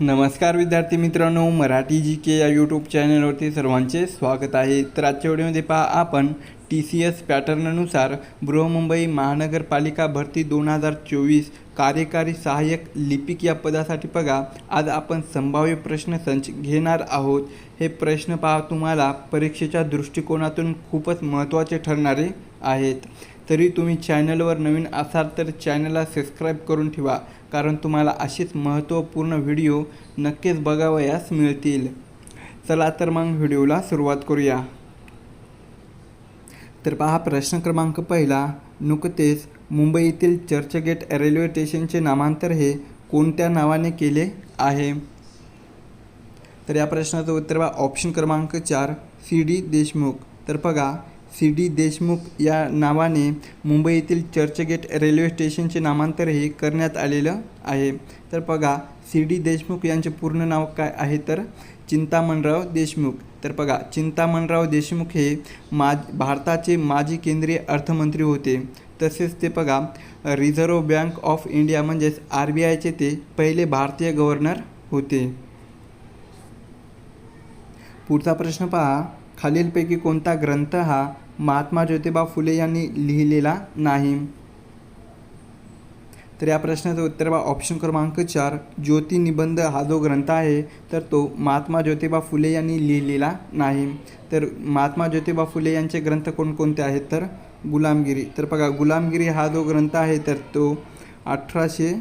नमस्कार विद्यार्थी मित्रांनो मराठी जी के या यूट्यूब चॅनलवरती सर्वांचे स्वागत आहे. तर आजच्या व्हिडिओमध्ये पहा आपण टी सी एस पॅटर्ननुसार बृहमुंबई महानगरपालिका भरती दोन हजार चोवीस कार्यकारी सहाय्यक लिपिक या पदासाठी बघा. आज आपण संभाव्य प्रश्नसंच घेणार आहोत. हे प्रश्न पहा तुम्हाला परीक्षेच्या दृष्टिकोनातून खूपच महत्त्वाचे ठरणारे आहेत. तरी तुम्ही चॅनलवर नवीन असाल तर चॅनलला सबस्क्राईब करून ठेवा कारण तुम्हाला अशीच महत्त्वपूर्ण व्हिडिओ नक्कीच बघावयास मिळतील. चला तर मग व्हिडिओला सुरुवात करूया. तर पहा प्रश्न क्रमांक पहिला नुकतेच मुंबईतील चर्चगेट रेल्वे स्टेशनचे नामांतर हे कोणत्या नावाने केले आहे? तर या प्रश्नाचं उत्तर बा ऑप्शन क्रमांक चार सी डी देशमुख. तर बघा सी डी देशमुख या नावाने मुंबईतील चर्चगेट रेल्वे स्टेशनचे नामांतर हे करण्यात आलेलं आहे. तर बघा सी डी देशमुख यांचे पूर्ण नाव काय आहे तर? चिंतामणराव देशमुख. तर बघा चिंतामणराव देशमुख हे मा भारताचे माजी केंद्रीय अर्थमंत्री होते. तसेच ते बघा रिझर्व्ह बँक ऑफ इंडिया म्हणजेच आर बी आयचे ते पहिले भारतीय गव्हर्नर होते. पुढचा प्रश्न पहा. खालीलपैकी कोणता ग्रंथ हा महात्मा ज्योतिबा फुले यांनी लिहिलेला नाही? तर या प्रश्नाचं उत्तर बा ऑप्शन क्रमांक चार ज्योतिनिबंध हा जो ग्रंथ आहे तर तो महात्मा ज्योतिबा फुले यांनी लिहिलेला नाही. तर महात्मा ज्योतिबा फुले यांचे ग्रंथ कोणकोणते आहेत? तर गुलामगिरी. तर बघा गुलामगिरी हा जो ग्रंथ आहे तर तो अठराशे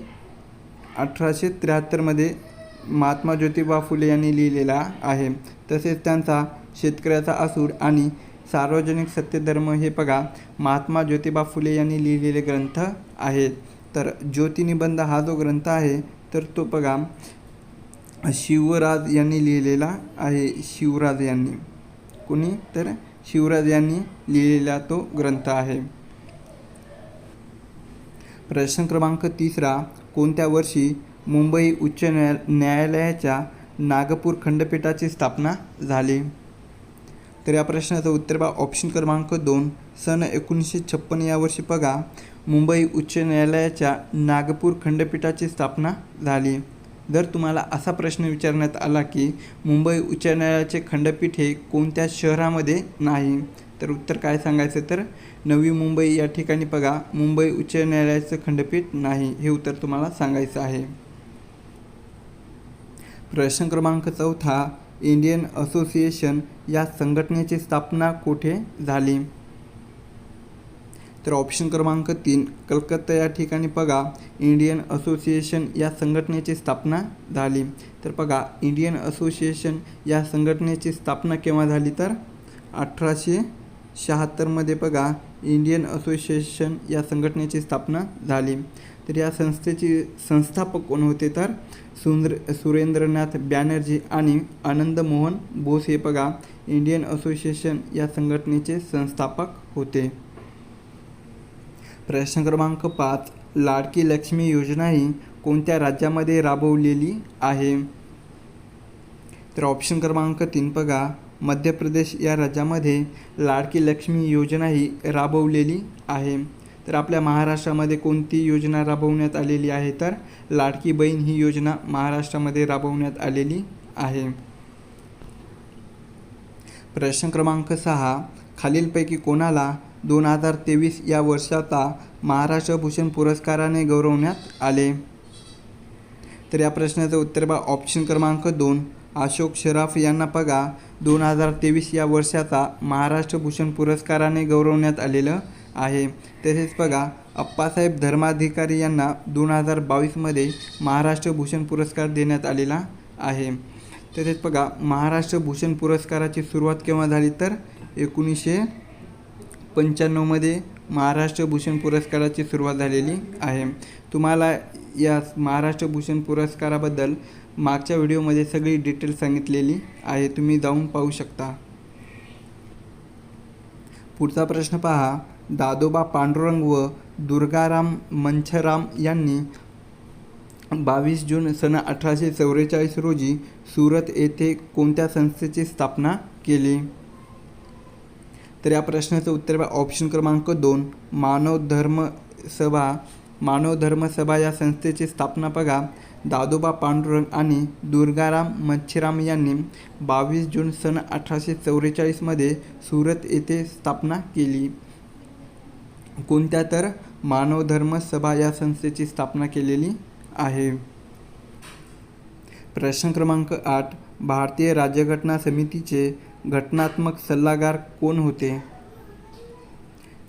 अठराशे त्र्याहत्तरमध्ये महात्मा ज्योतिबा फुले यांनी लिहिलेला आहे. तसेच त्यांचा शेतकऱ्याचा असूड आणि सार्वजनिक सत्यधर्म हे बघा महात्मा ज्योतिबा फुले यांनी लिहिलेले ग्रंथ आहेत. तर ज्योतिनिबंध हा जो ग्रंथ आहे तर तो बघा शिवराज यांनी लिहिलेला आहे. शिवराज यांनी. कोणी? तर शिवराज यांनी लिहिलेला तो ग्रंथ आहे. प्रश्न क्रमांक तिसरा कोणत्या वर्षी मुंबई उच्च न्याया न्यायालयाच्या नागपूर खंडपीठाची स्थापना झाली? तर या प्रश्नाचं उत्तर बा ऑप्शन क्रमांक दोन सन एकोणीसशे छप्पन या वर्षी बघा. मुंबई उच्च न्यायालयाच्या नागपूर खंडपीठाची स्थापना झाली. जर तुम्हाला असा प्रश्न विचारण्यात आला की मुंबई उच्च न्यायालयाचे खंडपीठ हे कोणत्या शहरामध्ये नाही तर उत्तर काय सांगायचं तर नवी मुंबई या ठिकाणी बघा. मुंबई उच्च न्यायालयाचं खंडपीठ नाही हे उत्तर तुम्हाला सांगायचं आहे. प्रश्न क्रमांक चौथा इंडियन असोसिएशन या संघटनेची स्थापना कुठे झाली? तर ऑप्शन क्रमांक तीन कलकत्ता या ठिकाणी बघा इंडियन असोसिएशन या संघटनेची स्थापना झाली. तर बघा इंडियन असोसिएशन या संघटनेची स्थापना केव्हा झाली? तर अठराशे शहात्तरमध्ये बघा इंडियन असोसिएशन या संघटनेची स्थापना झाली. तर या संस्थेचे संस्थापक कोण होते तर? सुंदर सुरेंद्रनाथ बॅनर्जी आणि आनंद मोहन बोस हे बघा इंडियन असोसिएशन या संघटनेचे संस्थापक होते. प्रश्न क्रमांक पाच लाडकी लक्ष्मी योजना ही कोणत्या राज्यामध्ये राबवलेली आहे? तर ऑप्शन क्रमांक तीन बघा मध्य प्रदेश या राज्यामध्ये लाडकी लक्ष्मी योजना ही राबवलेली आहे. तर आपल्या महाराष्ट्रामध्ये कोणती योजना राबवण्यात आलेली आहे? तर लाडकी बहीण ही योजना महाराष्ट्रामध्ये राबवण्यात आलेली आहे. प्रश्न क्रमांक सहा. खालीलपैकी कोणाला दोन हजार तेवीस या वर्षाचा महाराष्ट्र भूषण पुरस्काराने गौरवण्यात आले? तर या प्रश्नाचं उत्तर बा ऑप्शन क्रमांक दोन. अशोक शराफ यांना पगा. दोन हजार तेवीस या वर्षाचा महाराष्ट्र भूषण पुरस्काराने गौरवण्यात आलेलं आहे. तसेच बघा अप्पासाहेब धर्माधिकारी यांना दोन हजार बावीसमध्ये महाराष्ट्र भूषण पुरस्कार देण्यात आलेला आहे. तसेच बघा महाराष्ट्र भूषण पुरस्काराची सुरुवात केव्हा झाली तर? एकोणीसशे पंच्याण्णवमध्ये महाराष्ट्र भूषण पुरस्काराची सुरुवात झालेली आहे. तुम्हाला या महाराष्ट्र भूषण पुरस्काराबद्दल मागच्या व्हिडिओमध्ये सगळी डिटेल सांगितलेली आहे. तुम्ही जाऊन पाहू शकता. पुढचा प्रश्न पहा. दादोबा पांडुरंग व दुर्गाराम मंछराम यांनी बावीस जून सन अठराशे चौवेचाळीस रोजी सुरत येथे कोणत्या संस्थेची स्थापना केली? तर या प्रश्नाचं उत्तर ऑप्शन क्रमांक दोन मानव धर्म सभा. मानव धर्म सभा या संस्थेची स्थापना बघा. दादोबा पांडुरंग आणि दुर्गाराम मच्छीराम यांनी बावीस जून सन अठराशे चौवेचाळीसमध्ये सुरत येथे स्थापना केली. कोणत्या तर मानवधर्म सभा या संस्थेची स्थापना केलेली आहे? प्रश्न क्रमांक आठ. भारतीय राज्यघटना समितीचे घटनात्मक सल्लागार कोण होते?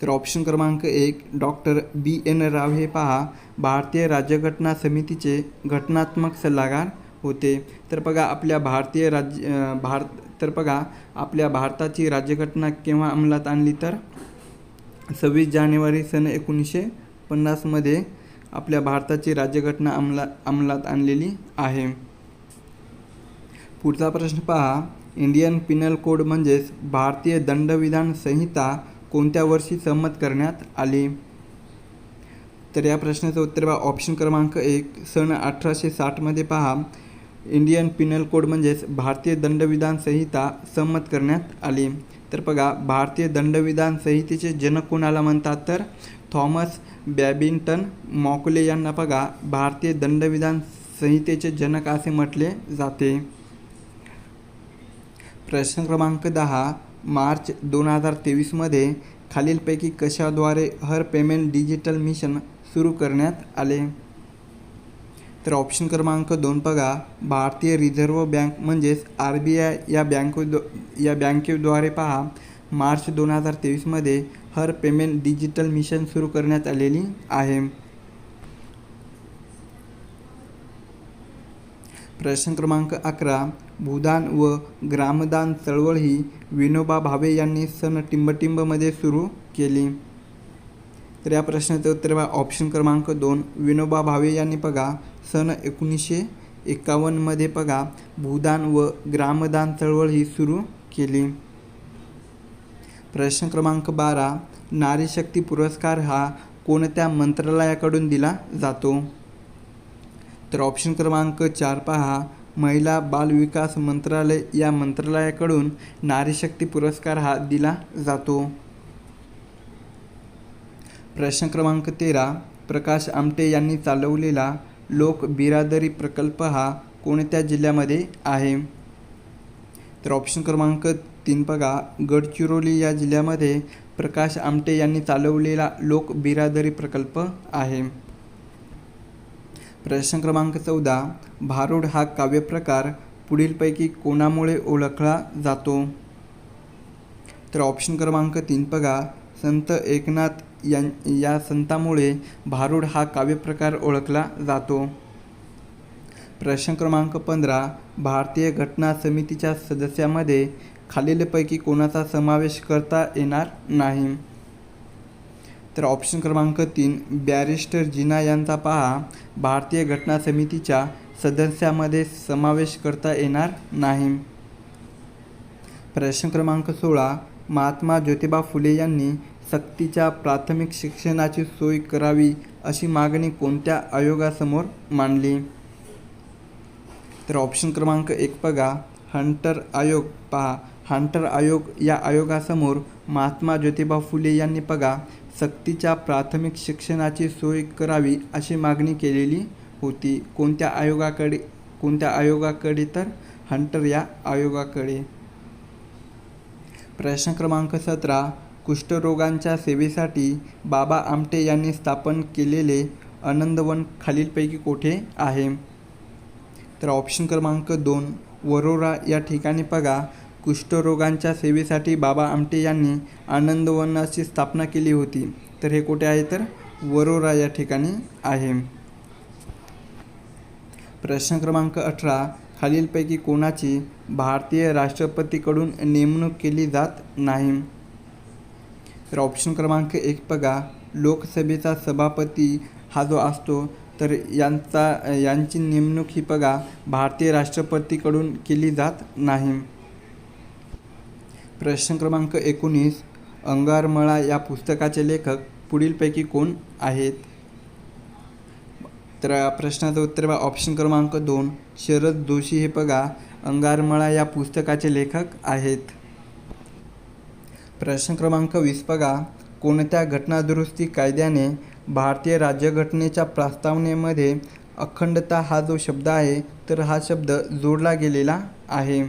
तर ऑप्शन क्रमांक एक डॉक्टर बी एन राव हे पहा. भारतीय राज्यघटना समितीचे घटनात्मक सल्लागार होते. तर बघा आपल्या भारतीय राज्य भारत तर बघा आपल्या भारताची राज्यघटना केव्हा अंमलात आणली तर? सव्वीस जानेवारी सन एकोणीसशे पन्नासमध्ये आपल्या भारताची राज्यघटना अंमला अंमलात आणलेली आहे. पुढचा प्रश्न पहा. इंडियन पिनल कोड म्हणजेच भारतीय दंडविधान संहिता कोणत्या वर्षी संमत करण्यात आली? तर या प्रश्नाचं उत्तर पहा. ऑप्शन क्रमांक एक सन अठराशे साठमध्ये पहा. इंडियन पिनल कोड म्हणजेच भारतीय दंडविधान संहिता संमत करण्यात आली. तर बघा भारतीय दंडविधान संहितेचे जनक कोणाला म्हणतात तर? थॉमस बॅबिंटन मॉकले यांना बघा भारतीय दंडविधान संहितेचे जनक असे म्हटले जाते. प्रश्न क्रमांक दहा मार्च दोन हजार तेवीसमध्ये खालीलपैकी कशाद्वारे हर पेमेंट डिजिटल मिशन सुरू करण्यात आले? तर ऑप्शन क्रमांक दोन बघा. भारतीय रिझर्व्ह बँक म्हणजेच आर बी आय या बँक या बँकेद्वारे पहा. मार्च दोन हजार तेवीसमध्ये हर पेमेंट डिजिटल मिशन सुरू करण्यात आलेली आहे. प्रश्न क्रमांक अकरा. भूदान व ग्रामदान चळवळ ही विनोबा भावे यांनी सन टिंबटिंबमध्ये सुरू केली. तर या प्रश्नाचं उत्तर ऑप्शन क्रमांक दोन. विनोबा भावे यांनी बघा. सन एकोणीसशे एकावन्नमध्ये बघा भूदान व ग्रामदान चळवळ ही सुरू केली. प्रश्न क्रमांक बारा नारी शक्ती पुरस्कार हा कोणत्या मंत्रालयाकडून दिला जातो? तर ऑप्शन क्रमांक चार पहा महिला बाल विकास मंत्रालय या मंत्रालयाकडून नारी शक्ती पुरस्कार हा दिला जातो. प्रश्न क्रमांक तेरा प्रकाश आमटे यांनी चालवलेला लोक बिरादरी प्रकल्प हा कोणत्या जिल्ह्यामध्ये आहे? तर ऑप्शन क्रमांक तीन बघा. गडचिरोली या जिल्ह्यामध्ये प्रकाश आमटे यांनी चालवलेला लोक बिरादरी प्रकल्प आहे. प्रश्न क्रमांक चौदा. भारूड हा काव्यप्रकार पुढीलपैकी कोणामुळे ओळखला जातो? तर ऑप्शन क्रमांक तीन बघा. संत एकनाथ यां या संतामुळे भारूड हा काव्यप्रकार ओळखला जातो. प्रश्न क्रमांक पंधरा भारतीय घटना समितीच्या सदस्यामध्ये खालीलपैकी कोणाचा समावेश करता येणार नाही? तर ऑप्शन क्रमांक तीन बॅरिस्टर जिना यांचा पहा. भारतीय घटना समितीच्या सदस्यामध्ये समावेश करता येणार नाही. प्रश्न क्रमांक सोळा महात्मा ज्योतिबा फुले यांनी सक्तीच्या प्राथमिक शिक्षणाची सोय करावी अशी मागणी कोणत्या आयोगासमोर मांडली? तर ऑप्शन क्रमांक एक बघा. हंटर आयोग पहा. हंटर आयोग या आयोगासमोर महात्मा ज्योतिबा फुले यांनी बघा सक्तीच्या प्राथमिक शिक्षणाची सोय करावी अशी मागणी केलेली होती. कोणत्या आयोगाकडे कोणत्या आयोगाकडे तर? हंटर या आयोगाकडे. प्रश्न क्रमांक सतरा. कुष्ठरोगांच्या सेवेसाठी बाबा आमटे यांनी स्थापन केलेले आनंदवन खालीलपैकी कोठे आहे? तर ऑप्शन क्रमांक दोन वरोरा या ठिकाणी बघा. कुष्ठरोगांच्या सेवेसाठी बाबा आमटे यांनी आनंदवनाची स्थापना केली होती. तर हे कुठे आहे? तर वरोरा या ठिकाणी आहे. प्रश्न क्रमांक अठरा खालीलपैकी कोणाची भारतीय राष्ट्रपतीकडून नेमणूक केली जात नाही? तर ऑप्शन क्रमांक एक बघा. लोकसभेचा सभापती हा जो असतो तर यांचा यांची नेमणूक ही बघा भारतीय राष्ट्रपतीकडून केली जात नाही. प्रश्न क्रमांक एकोणीस. अंगारमळा या पुस्तकाचे लेखक पुढीलपैकी कोण आहेत? तर प्रश्नाचं उत्तर बघा ऑप्शन क्रमांक दोन. शरद जोशी हे बघा अंगारमळा या पुस्तकाचे लेखक आहेत. प्रश्न क्रमांक वीस बघा. कोणत्या घटनादुरुस्ती कायद्याने भारतीय राज्यघटनेच्या प्रस्तावनेमध्ये अखंडता हा जो शब्द आहे तर हा शब्द जोडला गेलेला आहे.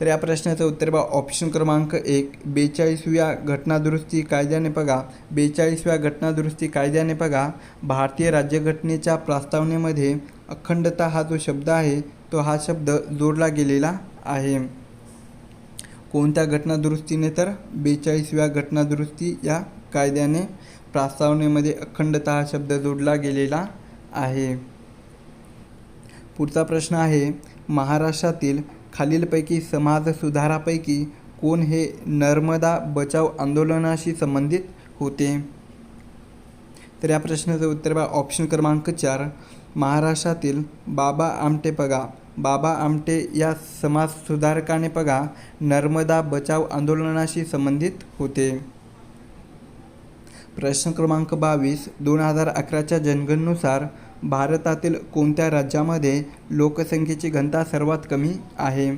तर या प्रश्नाचं उत्तर बघा. ऑप्शन क्रमांक एक बेचाळीसव्या घटनादुरुस्ती कायद्याने बघा. बेचाळीसव्या घटनादुरुस्ती कायद्याने बघा. भारतीय राज्यघटनेच्या प्रस्तावनेमध्ये अखंडता हा जो शब्द आहे तो हा शब्द जोडला गेलेला आहे. कोणत्या घटनादुरुस्तीने तर बेचाळीसव्या घटनादुरुस्ती या कायद्याने प्रस्तावनेमध्ये अखंडता हा शब्द जोडला गेलेला आहे. पुढचा प्रश्न आहे महाराष्ट्रातील खालीलपैकी समाजसुधारापैकी कोण हे नर्मदा बचाव आंदोलनाशी संबंधित होते? तर या प्रश्नाचं उत्तर बा ऑप्शन क्रमांक चार महाराष्ट्रातील बाबा आमटेपगा बाबा आमटे या समाजसुधारकाने बघा नर्मदा बचाव आंदोलनाशी संबंधित होते. प्रश्न क्रमांक बावीस दोन हजार अकराच्या जनगणनुसार भारतातील कोणत्या राज्यामध्ये लोकसंख्येची घनता सर्वात कमी आहे?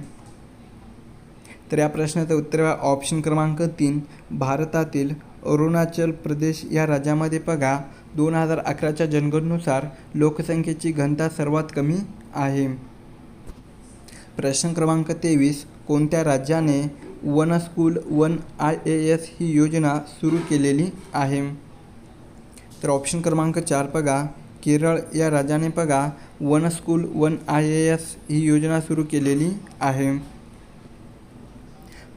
तर या प्रश्नाचं उत्तर ऑप्शन क्रमांक तीन भारतातील अरुणाचल प्रदेश या राज्यामध्ये बघा दोन हजार अकराच्या जनगणनुसार लोकसंख्येची घनता सर्वात कमी आहे. प्रश्न क्रमांक तेवीस कोणत्या राज्याने one school one I A S ही योजना सुरू केलेली आहे? तर ऑप्शन क्रमांक चार बघा. केरळ या राज्याने बघा one school one I A S ही योजना सुरू केलेली आहे.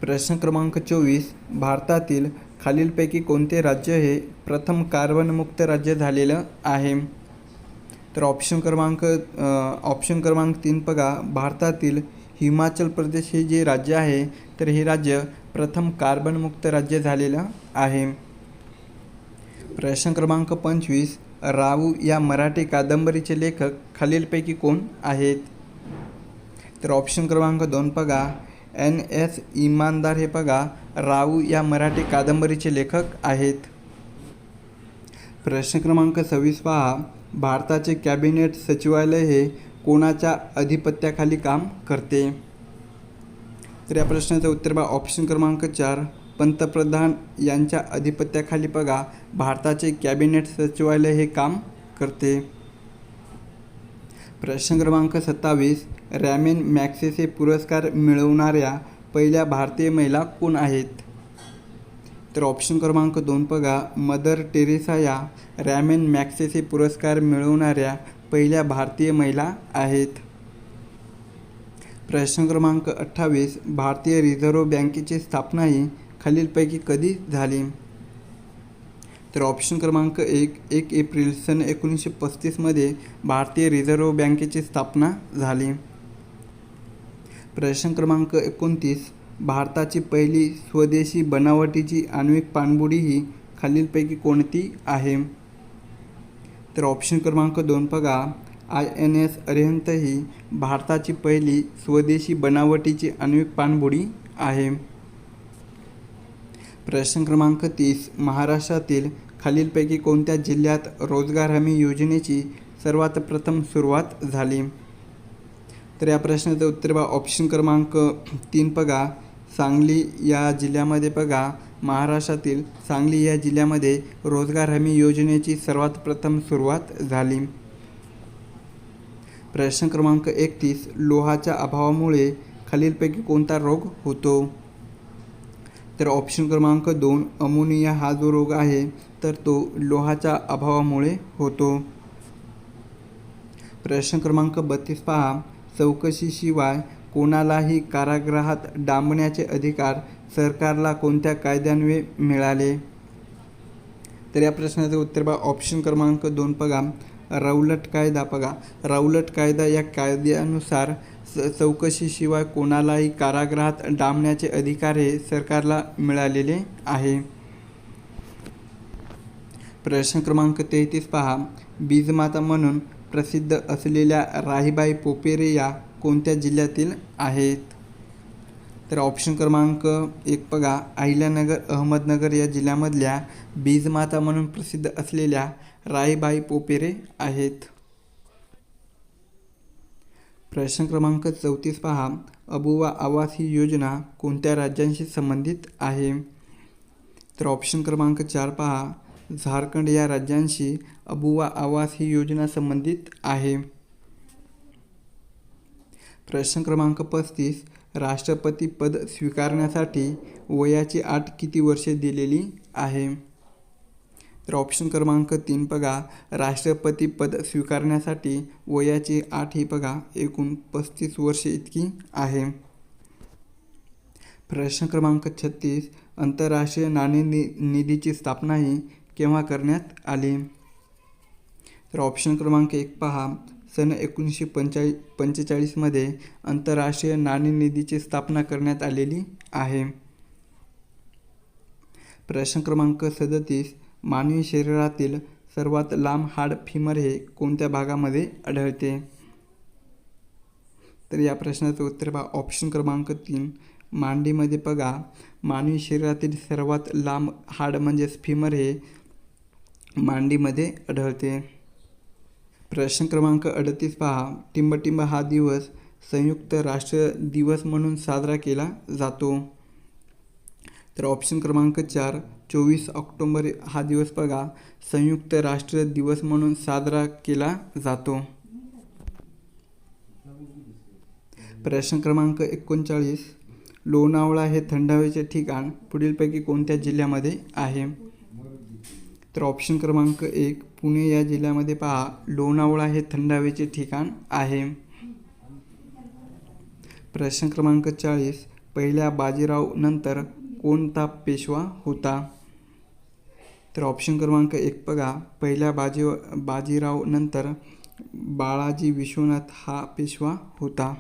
प्रश्न क्रमांक चोवीस भारतातील खालीलपैकी कोणते राज्य हे प्रथम कार्बनमुक्त राज्य झालेलं आहे? तर ऑप्शन क्रमांक ऑप्शन क्रमांक तीन बघा. भारतातील हिमाचल प्रदेश हे जे राज्य आहे तर हे राज्य प्रथम कार्बनमुक्त राज्य झालेलं आहे. प्रश्न क्रमांक पंचवीस. राऊ या मराठी कादंबरीचे लेखक खालीलपैकी कोण आहेत? तर ऑप्शन क्रमांक दोन बघा. एन एस इमानदार हे बघा. राऊ या मराठी कादंबरीचे लेखक आहेत. प्रश्न क्रमांक सव्वीस पहा. भारताचे कॅबिनेट सचिवालय हे कोणाच्या अधिपत्याखाली काम करते? तर या प्रश्नाचं उत्तर बा ऑप्शन क्रमांक चार. पंतप्रधान यांच्या अधिपत्याखाली बघा. भारताचे कॅबिनेट सचिवालय हे काम करते. प्रश्न क्रमांक सत्तावीस. रॅमेन मॅक्सेसे पुरस्कार मिळवणाऱ्या पहिल्या भारतीय महिला कोण आहेत? तर ऑप्शन क्रमांक दोन बघा. मदर टेरेसा या रॅमेन मॅक्सेसे पुरस्कार मिळवणाऱ्या पहिल्या भारतीय महिला आहेत. प्रश्न क्रमांक अठ्ठावीस. भारतीय रिझर्व्ह बँकेची स्थापना ही खालीलपैकी कधी झाली? तर ऑप्शन क्रमांक एक. एक एप्रिल सन एकोणीसशे पस्तीसमध्ये भारतीय रिझर्व्ह बँकेची स्थापना झाली. प्रश्न क्रमांक एकोणतीस. भारताची पहिली स्वदेशी बनावटीची आण्विक पाणबुडी ही खालीलपैकी कोणती आहे? तर ऑप्शन क्रमांक दोन बघा. आय एन एस अरिहंत ही भारताची पहिली स्वदेशी बनावटीची आण्विक पाणबुडी आहे. प्रश्न क्रमांक तीस. महाराष्ट्रातील खालीलपैकी कोणत्या जिल्ह्यात रोजगार हमी योजनेची सर्वात प्रथम सुरुवात झाली? तर या प्रश्नाचं उत्तर बा ऑप्शन क्रमांक तीन बघा. सांगली या जिल्ह्यामध्ये बघा महाराष्ट्रातील सांगली या जिल्ह्यामध्ये रोजगार हमी योजनेची सर्वात प्रथम सुरुवात झाली. प्रश्न क्रमांक एकतीस लोहाच्या अभावामुळे खालीलपैकी कोणता रोग होतो? तर ऑप्शन क्रमांक दोन अमोनिया हा जो रोग आहे तर तो लोहाच्या अभावामुळे होतो. प्रश्न क्रमांक बत्तीस पहा चौकशीशिवाय कोणालाही कारागृहात डांबण्याचे अधिकार सरकारला कोणत्या कायद्यान्वये मिळाले? तर या प्रश्नाचं उत्तर बघा ऑप्शन क्रमांक दोन बघा. रौलट कायदा बघा. रौलट कायदा या कायद्यानुसार स चौकशीशिवाय कोणालाही कारागृहात डांबण्याचे अधिकार हे सरकारला मिळालेले आहे. प्रश्न क्रमांक तेहतीस पहा. बीजमाता म्हणून प्रसिद्ध असलेल्या राहीबाई पोपेरे या कोणत्या जिल्ह्यातील आहेत? तर ऑप्शन क्रमांक एक बघा. अहिल्यानगर अहमदनगर या जिल्ह्यामधल्या बीजमाता म्हणून प्रसिद्ध असलेल्या राईबाई पोपेरे आहेत. प्रश्न क्रमांक चौतीस पहा. अबुवा आवास ही योजना कोणत्या राज्यांशी संबंधित आहे? तर ऑप्शन क्रमांक चार पहा. झारखंड या राज्यांशी अबुवा आवास ही योजना संबंधित आहे. प्रश्न क्रमांक पस्तीस राष्ट्रपती पद स्वीकारण्यासाठी वयाची आठ किती वर्षे दिलेली आहे? तर ऑप्शन क्रमांक तीन बघा. राष्ट्रपती पद स्वीकारण्यासाठी वयाची आठ ही बघा. एकूण पस्तीस वर्षे इतकी आहे. प्रश्न क्रमांक छत्तीस आंतरराष्ट्रीय नाणे निधीची स्थापना ही केव्हा करण्यात आली? तर ऑप्शन क्रमांक एक पहा. सन एकोणीसशे पंचाळी पंचेचाळीसमध्ये आंतरराष्ट्रीय नाणेनिधीची स्थापना करण्यात आलेली आहे. प्रश्न क्रमांक सदतीस मानवी शरीरातील सर्वात लांब हाड फिमर हे कोणत्या भागामध्ये आढळते? तर या प्रश्नाचं उत्तर पहा. ऑप्शन क्रमांक तीन मांडीमध्ये बघा. मानवी शरीरातील सर्वात लांब हाड म्हणजेच फिमर हे मांडीमध्ये आढळते. प्रश्न क्रमांक अडतीस पहा. टिंबटिंब हा दिवस संयुक्त राष्ट्र दिवस म्हणून साजरा केला जातो. तर ऑप्शन क्रमांक चार चोवीस ऑक्टोंबर हा दिवस बघा. संयुक्त राष्ट्र दिवस म्हणून साजरा केला जातो. प्रश्न क्रमांक एकोणचाळीस लोणावळा हे थंड हवेचे ठिकाण. पुढीलपैकी कोणत्या जिल्ह्यामध्ये आहे? तर ऑप्शन क्रमांक एक पुणे या जिल्ह्यामध्ये पहा लोणावळा हे थंड हवेचे ठिकाण आहे. प्रश्न क्रमांक चाळीस पहिल्या बाजीराव नंतर कोणता पेशवा होता? तर ऑप्शन क्रमांक एक बघा पहिल्या बाजी बाजीराव नंतर बाळाजी विश्वनाथ हा पेशवा होता.